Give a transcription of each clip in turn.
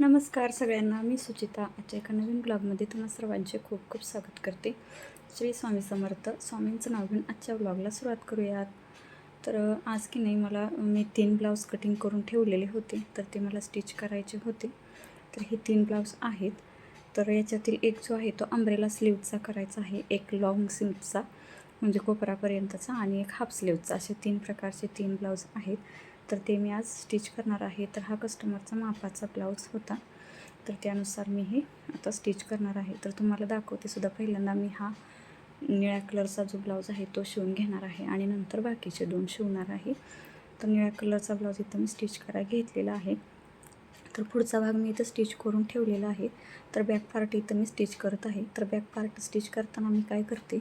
नमस्कार सगळ्यांना मी सुचिता. आजच्या एका नवीन ब्लॉगमध्ये तुम्हा सर्वांचे खूप खूप स्वागत करते. श्री स्वामी समर्थ स्वामींचं नाव घेऊन आजच्या ब्लॉगला सुरुवात करूयात. तर आज की नाही मला मी तीन ब्लाऊज कटिंग करून ठेवलेले होते तर ते मला स्टिच करायचे होते. तर हे तीन ब्लाऊज आहेत. तर याच्यातील एक जो आहे तो अंब्रेला स्लीवचा करायचा आहे एक लॉंग स्लीवचा म्हणजे कोपरापर्यंतचा आणि एक हाफ स्लीवचा असे तीन प्रकारचे तीन ब्लाऊज आहेत. तर ते मी आज स्टिच करणार आहे. तर हा कस्टमरचा मापाचा ब्लाऊज होता. तर त्यानुसार मी हे आता स्टिच करणार आहे. तर तुम्हाला दाखवते सुद्धा पहिल्यांदा मी हा निळ्या कलरचा जो ब्लाऊज आहे तो शिवून घेणार आहे आणि नंतर बाकीचे दोन शिवणार आहे. तर निळ्या कलरचा ब्लाऊज इथं मी स्टिच करायला घेतलेला आहे. तर पुढचा भाग मी इथं स्टिच करून ठेवलेला आहे. तर बॅक पार्ट इथं मी स्टिच करत आहे. तर बॅक पार्ट स्टिच करताना मी काय करते?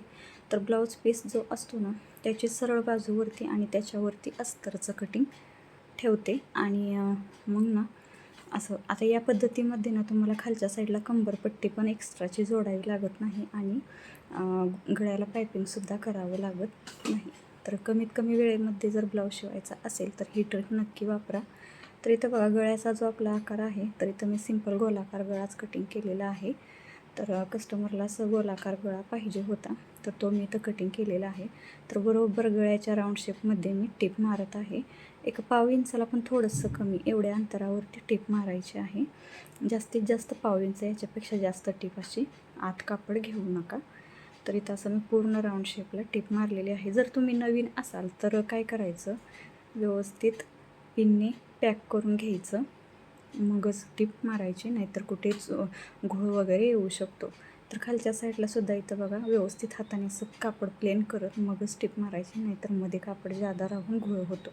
तर ब्लाऊज पीस जो असतो ना त्याची सरळ बाजूवरती आणि त्याच्यावरती अस्तरचं कटिंग ठेवते आणि मग ना असं आता या पद्धतीमध्ये ना तुम्हाला खालच्या साईडला कंबरपट्टी पण एक्स्ट्राची जोडावी लागत नाही आणि गळ्याला पायपिंगसुद्धा करावं लागत नाही. तर कमीत कमी वेळेमध्ये जर ब्लाऊज शिवायचा असेल तर ही ट्रिक नक्की वापरा. तर इथं बघा गळ्याचा जो आपला आकार आहे तर इथं मी सिंपल गोलाकार गळाच कटिंग केलेला आहे. तर कस्टमरला असं गोलाकार गळा पाहिजे होता तर तो मी इथं कटिंग केलेला आहे. तर बरोबर गळ्याच्या राऊंड शेपमध्ये मी टिप मारत आहे. एक पाव इंचाला पण थोडंसं कमी एवढ्या अंतरावरती टिप मारायची आहे. जास्तीत जास्त पाव इंच याच्यापेक्षा जास्त टिप अशी आत कापड घेऊ नका. तर इथं असं मी पूर्ण राऊंड शेपला टिप मारलेली आहे. जर तुम्ही नवीन असाल तर काय करायचं? व्यवस्थित पिनने पॅक करून घ्यायचं. मगच टिप मारायची नाहीतर कुठेच घोळ वगैरे येऊ शकतो. तर खालच्या साईडला सुद्धा इथं बघा व्यवस्थित हाताने असं कापड प्लेन करत मगच टिप मारायची नाहीतरमध्ये कापड जादा राहून घोळ होतो.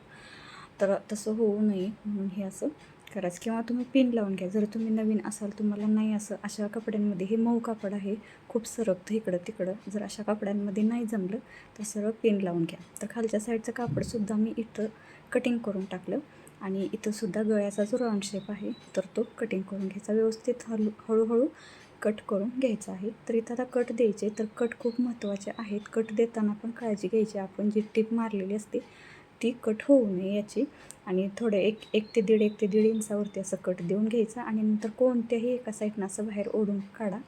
तर तसं होऊ नये म्हणून हे असं करायचं. किंवा तुम्ही पिन लावून घ्या. जर तुम्ही नवीन असाल तुम्हाला नाही असं अशा कपड्यांमध्ये हे मऊ कापड आहे. खूप सरकतं इकडं तिकडं. जर अशा कपड्यांमध्ये नाही जमलं तर सरळ पिन लावून घ्या. तर खालच्या साईडचं कापडसुद्धा मी इथं कटिंग करून टाकलं. आणि इथंसुद्धा गळ्याचा जो राऊंड शेप आहे तर तो कटिंग करून घ्यायचा. व्यवस्थित हळू हळूहळू कट करून घ्यायचा आहे. तर इथं आता कट द्यायचे. तर कट खूप महत्त्वाचे आहेत. कट देताना पण काळजी घ्यायची. आपण जी टीप मारलेली असते ती कट होऊ नये याची. आणि थोडं एक एक ते दीड एक ते दीड इंचावरती असं कट देऊन घ्यायचं. आणि नंतर कोणत्याही एका साईडनं असं बाहेर ओढून काढा.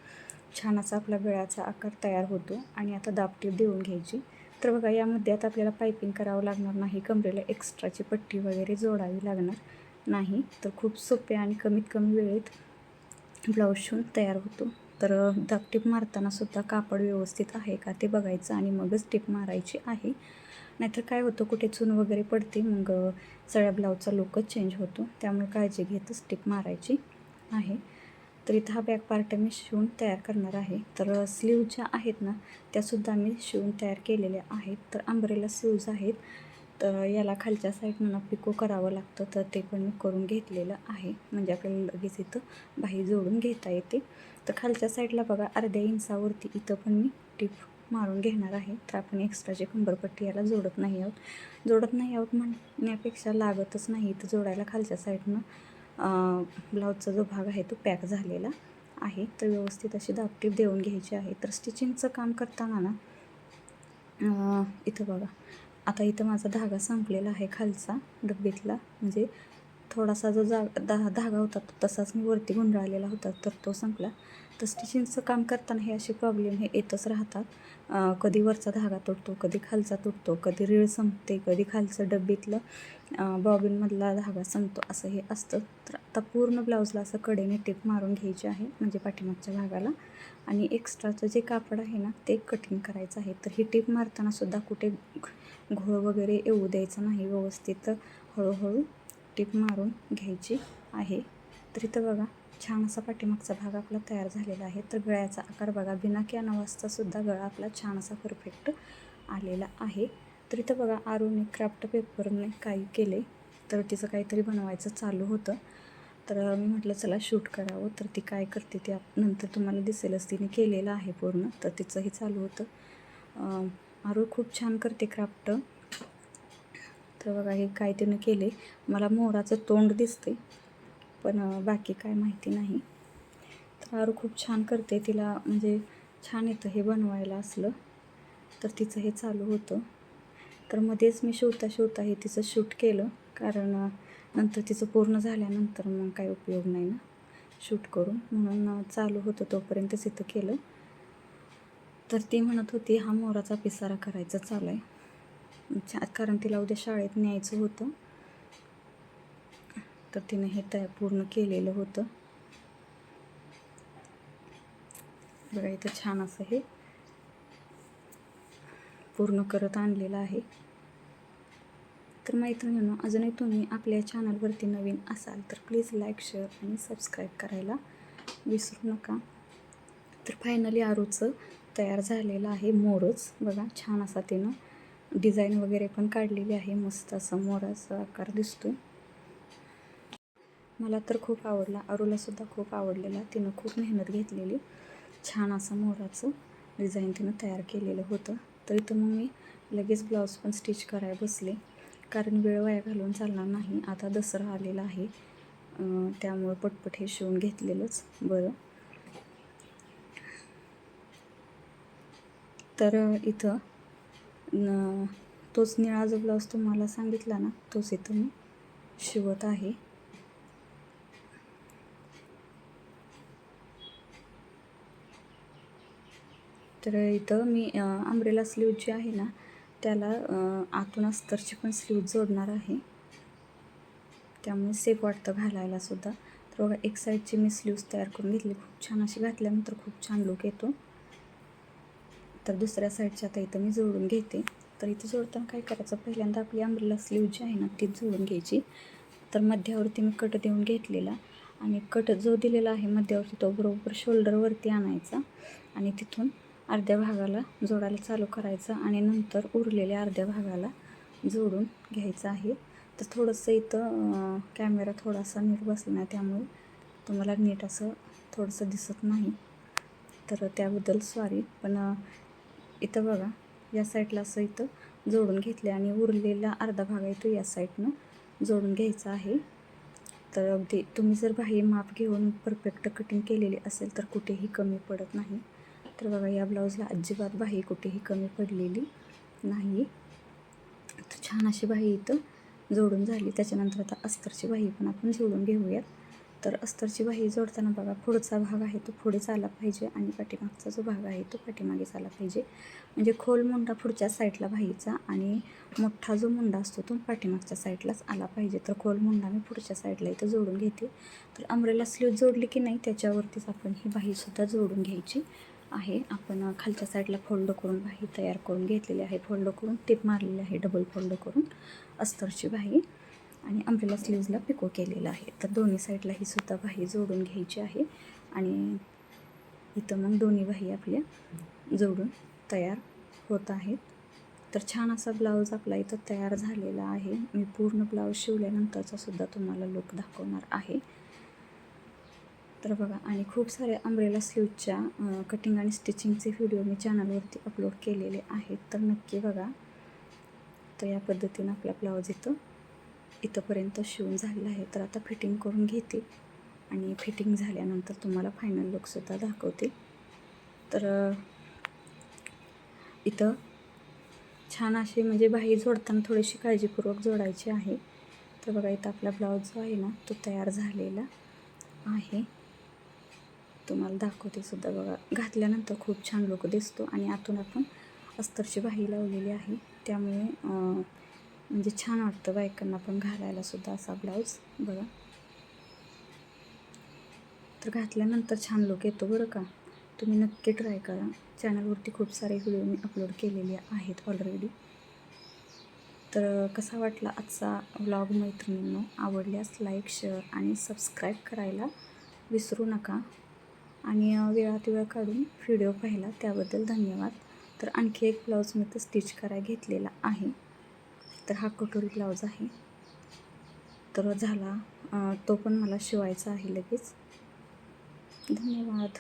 छान असा आपला गळ्याचा आकार तयार होतो. आणि आता दापटी देऊन घ्यायची. तर बघा यामध्ये आता आपल्याला पायपिंग करावं लागणार नाही. कमरेला एक्स्ट्राची पट्टी वगैरे जोडावी लागणार नाही. तर खूप सोपे आणि कमीत कमी वेळेत ब्लाऊज शिवून तयार होतो. तर दाबटीप मारताना सुद्धा कापड व्यवस्थित आहे का ते बघायचं आणि मगच टीप मारायची आहे. नाहीतर काय होतं कुठे चून वगैरे पडते मग सगळ्या ब्लाऊजचा लुकच चेंज होतो. त्यामुळे काळजी घेतच टीप मारायची आहे. तर इथं हा बॅक पार्ट मी शिवून तयार करणार आहे. तर स्लीवच्या आहेत ना त्यासुद्धा मी शिवून तयार केलेल्या आहेत. तर अंब्रेला स्लीव्ज आहेत. तर याला खालच्या साईडनं ना पिको करावं लागतं. तर ते पण मी करून घेतलेलं आहे. म्हणजे आपल्याला लगेच इथं बाही जोडून घेता येते. तर खालच्या साईडला बघा अर्ध्या इंचावरती इथं पण मी टिप मारून घेणार आहे. तर आपण एक्स्ट्राची कंबरपट्टी याला जोडत नाही आहोत. जोडत नाही आहोत म्हणण्यापेक्षा लागतच नाही. तर जोडायला खालच्या साईडनं ब्लाऊजचा जो भाग आहे तो पॅक झालेला आहे. तर व्यवस्थित अशी दाबटीप देऊन घ्यायची आहे. तर स्टिचिंगचं काम करताना ना इथं बघा. आता इथं माझा धागा संपलेला आहे खालचा डब्बीतला. म्हणजे थोडासा जो जा धा धागा होता तो तसाच मी वरती गुंडाळलेला होता तर तो संपला. तर स्टिचिंगचं काम करताना हे असे प्रॉब्लेम हे येतच राहतात. कधी वरचा धागा तुटतो कधी खालचा तुटतो कधी रीळ संपते कधी खालचं डब्बीतलं बॉबिनमधला धागा संपतो असं हे असतं. तर आता पूर्ण ब्लाऊजला असं कडेने टिप मारून घ्यायची आहे म्हणजे पाठीमागच्या भागाला. आणि एक्स्ट्राचं जे कापड आहे ना ते कटिंग करायचं आहे. तर ही टिप मारतानासुद्धा कुठे घोळ वगैरे येऊ द्यायचं नाही व्यवस्थित हळूहळू टिप मारून घ्यायची आहे. तर इथं बघा छान असा पाठीमागचा भाग आपला तयार झालेला आहे. तर गळ्याचा आकार बघा बिना किया सुद्धा गळा आपला छान असा परफेक्ट आलेला आहे. तर इथं बघा आरूने क्राफ्ट पेपरने काही केले तर तिचं काहीतरी बनवायचं चालू होतं. तर मी म्हटलं चला शूट करावं. तर ती काय करते ते नंतर तुम्हाला दिसेलच तिने केलेलं आहे पूर्ण. तर तिचंही चालू होतं. आरू खूप छान करते क्राफ्ट. तर बघा हे काय तिनं केले. मला मोराचं तोंड दिसते पण बाकी काय माहिती नाही. तर आरू खूप छान करते. तिला म्हणजे छान येतं हे बनवायला असलं. तर तिचं हे चालू होतं. तर मध्येच मी शिवता शिवता हे तिचं शूट केलं. कारण नंतर तिचं पूर्ण झाल्यानंतर मग काय उपयोग नाही ना शूट करून. म्हणून चालू होतं तोपर्यंतच इथं केलं. तर ती म्हणत होती हा मोराचा पिसारा करायचा चालू आहे छा- कारण तिला उद्या शाळेत न्यायचं होतं. तर तिने हे तयार पूर्ण केलेलं होतं. बघा इथं छान असं हे पूर्ण करत आणलेलं आहे. तर मैत्रिणींनो अजूनही तुम्ही आपल्या चॅनलवरती नवीन असाल तर प्लीज लाईक शेअर आणि सबस्क्राईब करायला विसरू नका. तर फायनली आरूचं तयार झालेला आहे मोरच. बघा छान असा तिनं डिझाईन वगैरे पण काढलेली आहे. मस्त असा मोराचा आकार दिसतो मला तर खूप आवडला. अरूलासुद्धा खूप आवडलेला. तिनं खूप मेहनत घेतलेली. छान असं मोराचं डिझाईन तिनं तयार केलेलं होतं. तर इथं मग मी लगेच ब्लाऊज पण स्टिच करायला बसले. कारण वेळ वाया घालून चालणार नाही. आता दसरा आलेला आहे. त्यामुळं पटपट हे शिवून घेतलेलंच. बरं. तर इथं न तोच निळा जो ब्लाऊज तुम्हाला सांगितला ना तोच इथं मी शिवत आहे. तर इथं मी आंब्रेला स्लीव जी आहे ना त्याला आतून अस्तरची पण स्लीव जोडणार आहे. त्यामुळे सेफ वाटतं घालायला सुद्धा. तर बघा एक साईडची मी स्लीव्स तयार करून घेतली. खूप छान अशी घातल्यानंतर खूप छान लुक येतो. तर दुसऱ्या साईडची आता इथं मी जोडून घेते. तर इथं जोडताना काय करायचं? पहिल्यांदा आपली अंब्रेला स्लीव जी आहे ना ती जोडून घ्यायची. तर मध्यावरती मी कट देऊन घेतलेला आणि कट जो दिलेला आहे मध्यावरती तो बरोबर शोल्डरवरती आणायचा आणि तिथून अर्ध्या भागाला जोडायला चालू करायचं आणि नंतर उरलेल्या अर्ध्या भागाला जोडून घ्यायचं आहे. तर थोडंसं इथं कॅमेरा थोडासा नीट बसला नाही त्यामुळे तुम्हाला नीट असं थोडंसं दिसत नाही. तर त्याबद्दल सॉरी पण इथं बघा या साईडला असं इथं जोडून घेतले आणि उरलेला अर्धा भाग आहे तो या साईडनं जोडून घ्यायचा आहे. तर अगदी तुम्ही जर बाह्य माप घेऊन परफेक्ट कटिंग केलेली असेल तर कुठेही कमी पडत नाही. तर बघा या ब्लाऊजला अजिबात बाही कुठेही कमी पडलेली नाही. तर छान अशी बाही इथं जोडून झाली. त्याच्यानंतर आता अस्तरची बाही पण आपण जोडून घेऊयात. तर अस्तरची बाही जोडताना बघा पुढचा भाग आहे तो पुढेच आला पाहिजे आणि पाठीमागचा जो भाग आहे तो पाठीमागेच आला पाहिजे. म्हणजे खोल मुंडा पुढच्या साईडला बाहीचा आणि मोठा जो मुंडा असतो तो पाठीमागच्या साईडलाच आला पाहिजे. तर खोल मुंडा मी पुढच्या साईडला इथं जोडून घेते. तर अमरेला स्लीव जोडली की नाही त्याच्यावरतीच आपण ही बाहीसुद्धा जोडून घ्यायची आहे. आपण खालच्या साईडला फोल्ड करून बाही तयार करून घेतलेली आहे. फोल्ड करून टिप मारलेली आहे डबल फोल्ड करून अस्तरची बाही. आणि अम्ब्रेला स्लीव्जला पिको केलेलं आहे. तर दोन्ही साईडला ही सुद्धा वाही जोडून घ्यायची आहे. आणि इथं मग दोन्ही वाही आपल्या जोडून तयार होत आहेत. तर छान असा ब्लाऊज आपला इथं तयार झालेला आहे. मी पूर्ण ब्लाऊज शिवल्यानंतरचा सुद्धा तुम्हाला लुक दाखवणार आहे. तर बघा आणि खूप सारे अम्ब्रेला स्लीवच्या कटिंग आणि स्टिचिंगचे व्हिडिओ मी चॅनलवरती अपलोड केलेले आहेत. तर नक्की बघा. तर या पद्धतीनं आपला ब्लाऊज इथं इथंपर्यंत शिवून झालेलं आहे तर आता फिटिंग करून घेते. आणि फिटिंग झाल्यानंतर तुम्हाला फायनल लुकसुद्धा दाखवते. तर इथं छान अशी म्हणजे बाही जोडताना थोडीशी काळजीपूर्वक जोडायची आहे. तर बघा इथं आपला ब्लाऊज जो आहे ना तो तयार झालेला आहे. तुम्हाला दाखवते सुद्धा बघा. घातल्यानंतर खूप छान लुक दिसतो आणि आतून आपण अस्तरची बाही लावलेली आहे. त्यामुळे म्हणजे छान वाटतं बायकांना पण घालायला सुद्धा असा ब्लाऊज. बघा. तर घातल्यानंतर छान लुक येतो बरं का. तुम्ही नक्की ट्राय करा. चॅनलवरती खूप सारे व्हिडिओ मी अपलोड केलेले आहेत ऑलरेडी तर कसा वाटला आजचा व्लॉग मैत्रिणींनो? आवडल्यास लाईक शेअर आणि सबस्क्राईब करायला विसरू नका. आणि वेळात वेळ काढून व्हिडिओ पाहिला त्याबद्दल धन्यवाद. तर आणखी एक ब्लाऊज मी तर स्टिच करायला घेतलेला आहे. तर हा कटोरी ब्लाऊज आहे. तर झाला तो पण मला शिवायचा आहे लगेच. धन्यवाद.